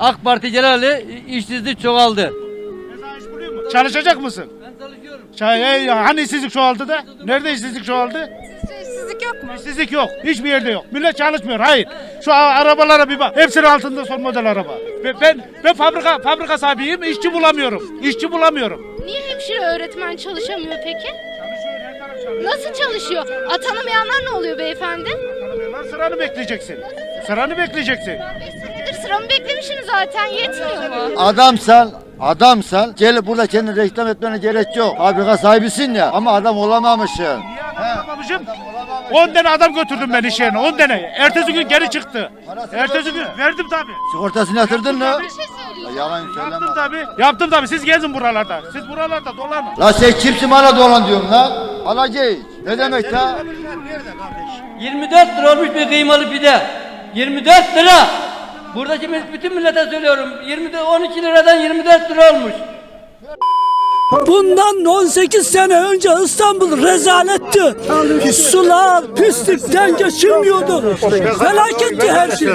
AK Parti geleli işsizlik çoğaldı. Çalışacak mısın? Ben çalışıyorum. Çay, hani işsizlik çoğaldı da? Nerede işsizlik çoğaldı? İşsizlik yok mu? İşsizlik yok. Hiçbir yerde yok. Millet çalışmıyor. Hayır. Şu arabalara bir bak. Hepsinin altında son model araba. Ve Ben ben fabrika fabrika sahibiyim. İşçi bulamıyorum. İşçi bulamıyorum. Niye hemşire öğretmen çalışamıyor peki? Nasıl çalışıyor? Atanamayanlar ne oluyor beyefendi? Lan Sıranı bekleyeceksin. Sıranı bekleyeceksin. 5 senedir sıramı beklemişim zaten yetmiyor mu? Adamsan, adamsan gel burada kendini reklam etmene gerek yok. Fabrika sahibisin ya ama adam olamamışsın. Bulamamışım? 10 tane adam götürdüm ben iş yerine. 10 tane. Ertesi gün geri çıktı. Ertesi gün verdim tabii. Sigortasını yatırdın mı? Bir şey söyleyeceğim. Yalan Yaptım söyleme. tabii. Yaptım tabii. Siz gezin buralarda. Siz buralarda dolanın. La sen kimsin bana dolan diyorum lan? Alacağız. Ne demek la? 24 lira olmuş bir kıymalı pide. 24 lira. Buradaki bütün millete söylüyorum. 20 12 liradan 24 lira olmuş. Bundan 18 sene önce İstanbul rezaletti. Sular pislikten geçilmiyordu. Felaketti her şey.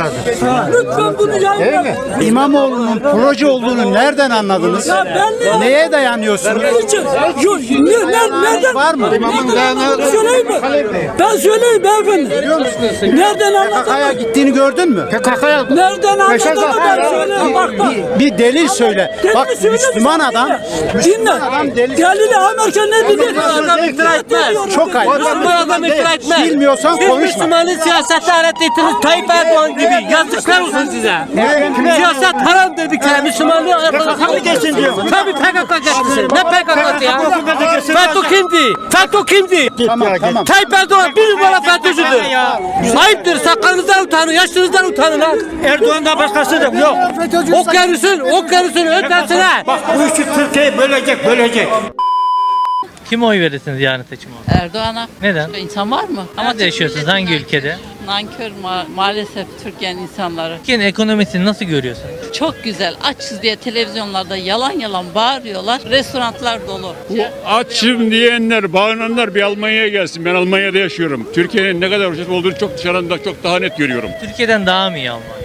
Lütfen bunu yayınlayın. İmamoğlu'nun proje olduğunu nereden anladınız? Ya belli. Neye dayanıyorsunuz? Niçin? Yo, ne, ne, nereden? Var mı? Nereden anladın? Söyleyeyim mi? Ben söyleyeyim beyefendi. Nereden PKK'ya anladın? gittiğini gördün mü? PKK'ya Nereden anladın ben söyleyeyim bak bak. bir, bir delil söyle. Bak Müslüman adam. Müslüman Dinle. Adam delil. Delili Amerika ne dedi? adam iftira etmez. Çok ayıp. adam iftira etmez. Bilmiyorsan konuşma. Müslümanı siyasete alet ettiniz Tayyip Erdoğan gibi. Yazıklar olsun size. Siyaset haram dedikler Müslümanlığı PKK geçsin diyor. Tabii PKK geçsin. Ne PKK'sı ya? Kimdi? FETÖ kimdi? Tamam tamam. Tayyip Erdoğan bir numara FETÖ'cüdür. Ayıptır. Sakalınızdan utanın, yaşınızdan utanın lan. Erdoğan'dan başkası da yok. Okyanusun, okyanusun ötesine. Bak bu işi Türkiye bölecek, bölecek. Kime oy verirsiniz yarın seçim olursa? Erdoğan'a. Neden? İnsan var mı? Nerede yaşıyorsunuz? Hangi ülkede? Nankör ma- maalesef Türkiye'nin insanları. Türkiye'nin ekonomisini nasıl görüyorsunuz? Çok güzel. Açız diye televizyonlarda yalan yalan bağırıyorlar. Restoranlar dolu. Açım diyenler, bağıranlar bir Almanya'ya gelsin. Ben Almanya'da yaşıyorum. Türkiye'nin ne kadar ucuz olduğunu çok dışarıdan da çok daha net görüyorum. Türkiye'den daha mı iyi Almanya?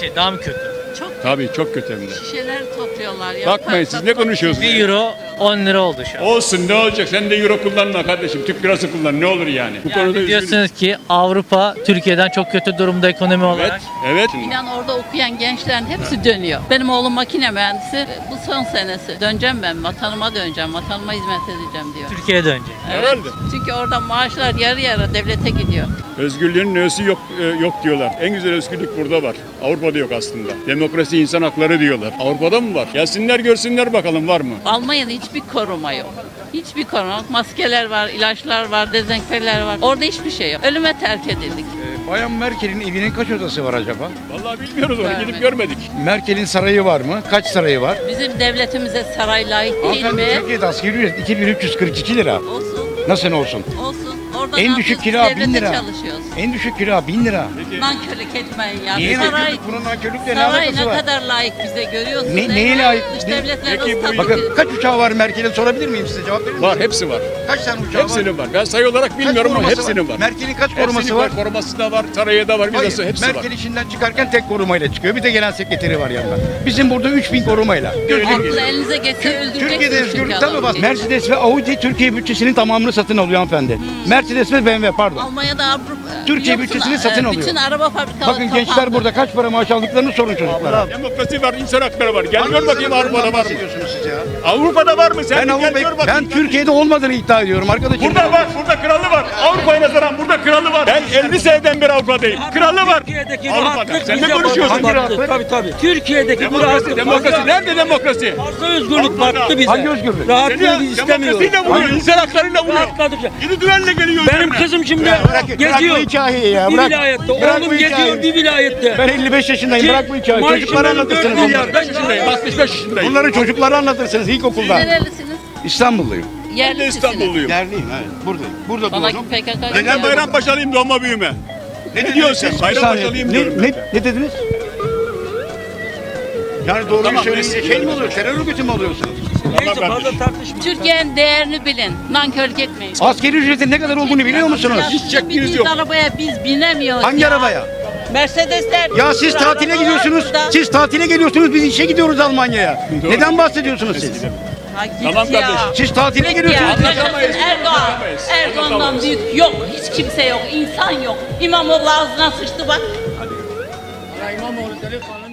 Şey daha mı kötü? Çok Tabii çok kötü hem de. şişeler topluyorlar. Ya. Bakmayın siz ne konuşuyorsunuz? 1 euro 10 lira oldu şu an. Olsun ne olacak? Sen de euro kullanma kardeşim. Türk lirası kullan. Ne olur yani? Bu konuda Yani üzgünüm. diyorsunuz ki Avrupa Türkiye'den çok kötü durumda ekonomi Evet, olarak. evet. İnan orada okuyan gençlerin hepsi dönüyor. Benim oğlum makine mühendisi. Bu son senesi. Döneceğim ben. Vatanıma döneceğim. Vatanıma hizmet edeceğim diyor. Türkiye'ye dönecek. Evet. Herhalde. Çünkü orada maaşlar yarı yarı devlete gidiyor. Özgürlüğün nösü yok e, yok diyorlar. En güzel özgürlük burada var. Avrupa'da yok aslında. Demokrasi, insan hakları diyorlar. Avrupa'da mı var? Gelsinler görsünler bakalım var mı? Almanya'da hiçbir koruma yok. Hiçbir koruma yok. Maskeler var, ilaçlar var, dezenfekteler var. Orada hiçbir şey yok. Ölüme terk edildik. Bayan Merkel'in evinin kaç odası var acaba? Vallahi bilmiyoruz onu. Görmedim. Gidip görmedik. Merkel'in sarayı var mı? Kaç sarayı var? Bizim devletimize saray layık değil Hanımefendi mi? Türkiye'de asgari ücret 2342 lira. Olsun, Nasıl olsun? olsun. Orada En düşük kira 1000 Devlete lira. çalışıyoruz. En düşük kira 1000 lira. Nankörlük etmeyin ya. Niye saray, nankörlük? Bunun nankörlükle ne saray alakası ne var? kadar layık bize görüyorsunuz. Ne- neye layık? Dış Ne- devletler Peki nasıl bu- Bakın kaç uçağı var Merkel'in sorabilir miyim size? Cevap verir misiniz? Var, hepsi var. Kaç tane uçağı var? Hepsinin var. Ben sayı olarak Kaç bilmiyorum ama koruması hepsinin var. Merkel'in kaç koruması Hepsinin var? Koruması da var, sarayı da var, Hayır, vizası hepsi var. Merkel işinden çıkarken tek korumayla çıkıyor. Bir de genel sekreteri var yanında. Bizim burada 3000 korumayla. Aklı elinize geçse öldüreceksiniz Türkiye'de çünkü özgürlükten mi adamı. Mercedes ve Audi Türkiye bütçesinin tamamını satın alıyor hanımefendi. Mercedes ve BMW pardon. Almanya'da Avrupa Türkiye yoksul, bütçesini e, satın alıyor. Bütün araba fabrikaları Bakın gençler kapandı. burada kaç para maaş aldıklarını sorun çocuklara. Demokrasi var, insan hakları var. Gel gör bakayım Avrupa'da var mı? bahsediyorsunuz siz ya? Avrupa'da var mı? Sen Ben, Avrupa, gör bakayım. ben Türkiye'de olmadığını iddia ediyorum arkadaşım. Burada var, burada kralı var. Avrupa'ya nazaran burada kralı var. Ben 50 seneden beri Avrupa'dayım. Kralı var. Türkiye'deki Avrupa'da. Sen ne konuşuyorsun? battı. Tabii tabii. Türkiye'deki bu rahatlık. demokrasi. Nerede demokrasi? Fazla özgürlük battı bize. Hangi özgürlük? Rahatlığı biz istemiyoruz. demokrasiyle vuruyor, insan haklarıyla vuruyor. Rahatladıkça. Yedi düvenle geliyor Benim kızım şimdi bırak- bırak geziyor. bu hikayeyi ya, Bir vilayette. Oğlum geziyor bir vilayette. Ben 55 yaşındayım bırak bu hikayeyi. Çocuklara anlatırsınız. Ben yaşındayım, 65 yaşındayım. Bunları çocuklara anlatırsınız ilkokulda. Nerelisiniz? İstanbulluyum. Ben de. İstanbulluyum. Yerliyim evet. Buradayım. Burada Bana doğdum. PKK Neden Bayrampaşalıyım doğma büyüme? Ne diyorsun sen? Bayrampaşalıyım diyorum Ne, ben. ne, ne dediniz? Yani doğruyu Tamam, söyleyince şey mi oluyor? Terör örgütü mü oluyorsunuz? Neyse fazla tartışma. Türkiye'nin değerini bilin. Nankörlük etmeyin. Asgari ücretin ne kadar olduğunu biliyor musunuz? Hiç çektiğiniz yok. arabaya biz binemiyoruz Hangi ya. arabaya? Mercedesler. Ya siz tatile gidiyorsunuz. Siz tatile geliyorsunuz. Biz işe gidiyoruz Almanya'ya. Neden bahsediyorsunuz siz? Git Tamam ya. kardeşim. Siz tatile ya. Anlatamayız, Erdoğan. anlatamayız, Erdoğan'dan büyük yok. Hiç kimse yok. İnsan yok. İmamoğlu ağzına sıçtı bak. İmamoğlu delikanlı